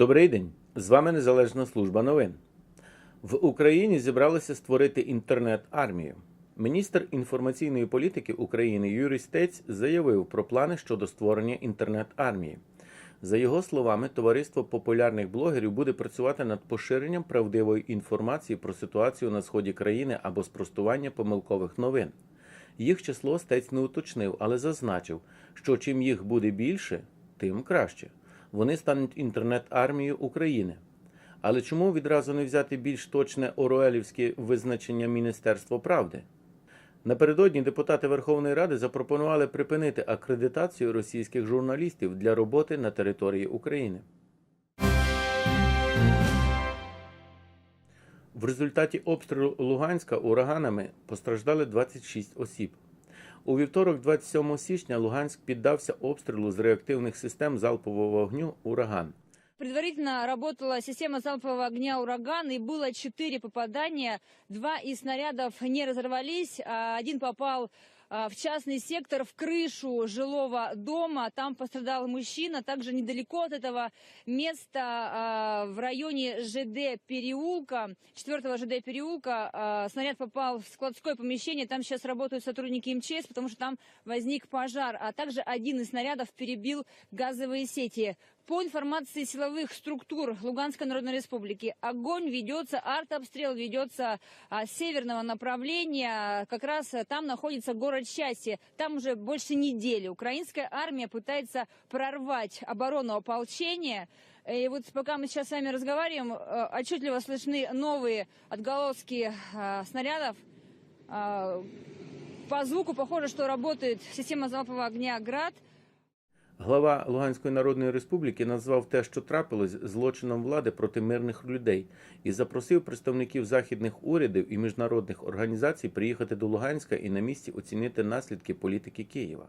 Добрий день! З вами Незалежна служба новин. В Україні зібралися створити інтернет-армію. Міністр інформаційної політики України Юрій Стець заявив про плани щодо створення інтернет-армії. За його словами, товариство популярних блогерів буде працювати над поширенням правдивої інформації про ситуацію на сході країни або спростування помилкових новин. Їх число стець не уточнив, але зазначив, що чим їх буде більше, тим краще. Вони стануть інтернет-армією України. Але чому відразу не взяти більш точне оруелівське визначення Міністерства правди? Напередодні депутати Верховної Ради запропонували припинити акредитацію російських журналістів для роботи на території України. В результаті обстрілу Луганська ураганами постраждали 26 осіб. У вівторок, 27 січня, Луганськ піддався обстрілу з реактивних систем залпового вогню ураган. Предварительно работала система залпового огня «Ураган», и было четыре попадания. Два из снарядов не разорвались, а один попал в частный сектор, в крышу жилого дома. Там пострадал мужчина. Также недалеко от этого места, а, в районе ЖД переулка, 4 ЖД переулка, а, снаряд попал в складское помещение. Там сейчас работают сотрудники МЧС, потому что там возник пожар. А также один из снарядов перебил газовые сети. По информации силовых структур Луганской Народной Республики, огонь ведется, артобстрел ведется а, с северного направления. Как раз а, там находится город Счастье. Там уже больше недели украинская армия пытается прорвать оборону ополчения. И вот пока мы сейчас с вами разговариваем, э, отчетливо слышны новые отголоски а, снарядов. А, По звуку похоже, что работает система залпового огня «Град». Глава Луганської Народної Республіки назвав те, що трапилось, злочином влади проти мирних людей, і запросив представників західних урядів і міжнародних організацій приїхати до Луганська і на місці оцінити наслідки політики Києва.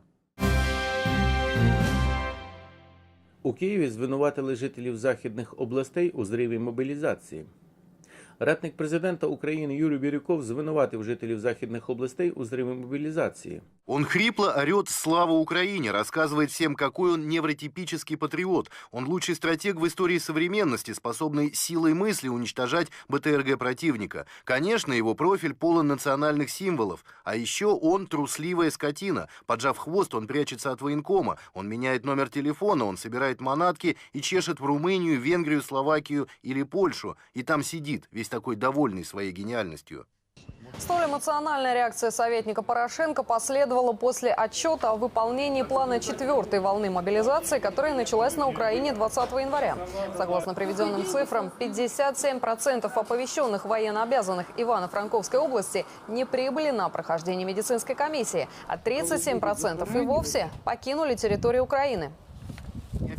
У Києві звинуватили жителів західних областей у зриві мобілізації. Ратник президента України Юрій Бірюков звинуватив жителів західних областей у зриві мобілізації. Он хрипло орет «Слава Украине», рассказывает всем, какой он невротипический патриот. Он лучший стратег в истории современности, способный силой мысли уничтожать БТРГ противника. Конечно, его профиль полон национальных символов. А еще он трусливая скотина. Поджав хвост, он прячется от военкома. Он меняет номер телефона, он собирает манатки и чешет в Румынию, Венгрию, Словакию или Польшу. И там сидит, весь такой довольный своей гениальностью. Столь эмоциональная реакция советника Порошенко последовала после отчета о выполнении плана четвертой волны мобилизации, которая началась на Украине 20 января. Согласно приведенным цифрам, 57% оповещенных военнообязанных Ивано-Франковской области не прибыли на прохождение медицинской комиссии, а 37% и вовсе покинули территорию Украины.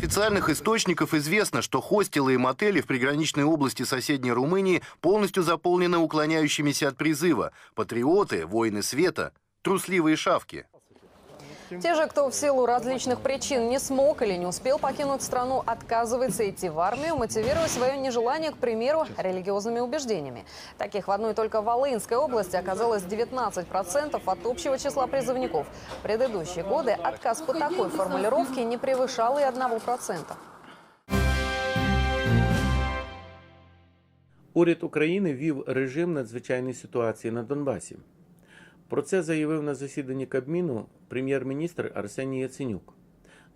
Официальных источников известно, что хостелы и мотели в приграничной области соседней Румынии полностью заполнены уклоняющимися от призыва. Патриоты, воины света, трусливые шавки. Те же, кто в силу различных причин не смог или не успел покинуть страну, отказывается идти в армию, мотивируя свое нежелание, к примеру, религиозными убеждениями. Таких в одной только Волынской области оказалось 19% от общего числа призывников. В предыдущие годы отказ по такой формулировке не превышал и 1%. Уряд України ввів режим надзвичайної ситуації на Донбасі. Про це заявив на засіданні Кабміну прем'єр-міністр Арсеній Яценюк.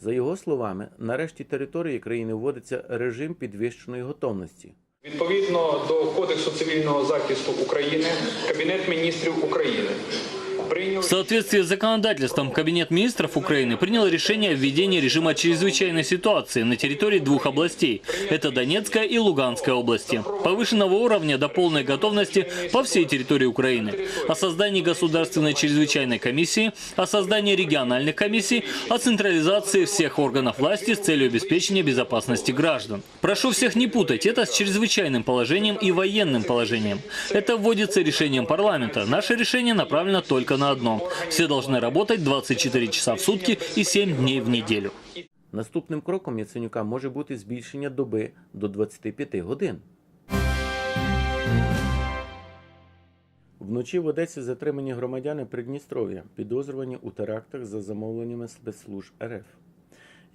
За його словами, нарешті території країни вводиться режим підвищеної готовності. Відповідно до Кодексу цивільного захисту України, Кабінет міністрів України В соответствии с законодательством, Кабинет министров Украины принял решение о введении режима чрезвычайной ситуации на территории двух областей – это Донецкая и Луганская области, повышенного уровня до полной готовности по всей территории Украины, о создании государственной чрезвычайной комиссии, о создании региональных комиссий, о централизации всех органов власти с целью обеспечения безопасности граждан. Прошу всех не путать это с чрезвычайным положением и военным положением. Это вводится решением парламента. Наше решение направлено только на одно. Все должны работать 24 часа в сутки и 7 дней в неделю. Наступним кроком Яценюка може бути збільшення доби до 25 годин. Вночі в Одесі затримані громадяни Придністров'я, підозрювані у терактах за замовленнями спецслужб РФ.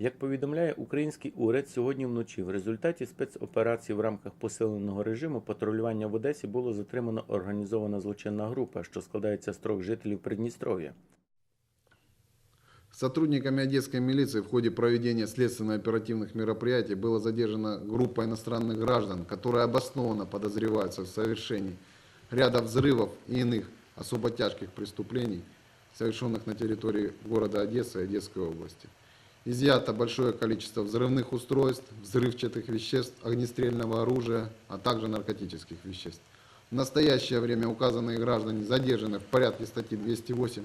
Як повідомляє український уряд, сьогодні вночі в результаті спецоперації в рамках посиленого режиму патрулювання в Одесі було затримано організована злочинна група, що складається з трьох жителів Придністров'я. Сотрудниками одесской милиции в ходе проведения следственно-оперативных мероприятий была задержана группа иностранных граждан, которые обоснованно подозреваются в совершении ряда взрывов и иных особо тяжких преступлений, совершенных на территории города Одессы и Одесской области. Изъято большое количество взрывных устройств, взрывчатых веществ, огнестрельного оружия, а также наркотических веществ. В настоящее время указанные граждане задержаны в порядке статьи 208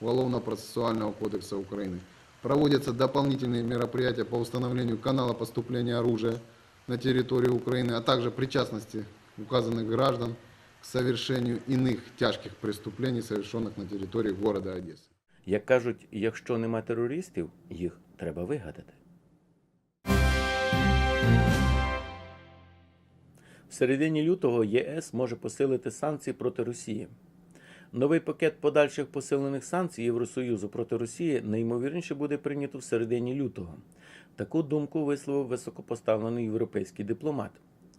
Уголовно-процессуального кодекса Украины. Проводятся дополнительные мероприятия по установлению канала поступления оружия на территорию Украины, а также причастности указанных граждан к совершению иных тяжких преступлений, совершенных на территории города Одессы. Як кажуть, якщо нема терористів, їх треба вигадати. В середині лютого ЄС може посилити санкції проти Росії. Новий пакет подальших посилених санкцій Євросоюзу проти Росії найімовірніше буде прийнято в середині лютого. Таку думку висловив високопоставлений європейський дипломат.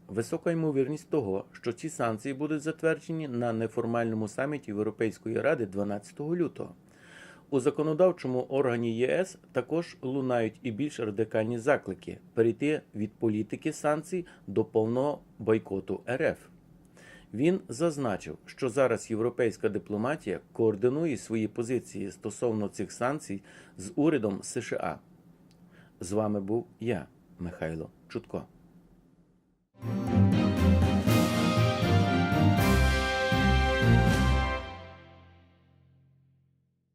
Висока ймовірність того, що ці санкції будуть затверджені на неформальному саміті Європейської ради 12 лютого. У законодавчому органі ЄС також лунають і більш радикальні заклики перейти від політики санкцій до повного бойкоту РФ. Він зазначив, що зараз європейська дипломатія координує свої позиції стосовно цих санкцій з урядом США. З вами був я, Михайло Чутко.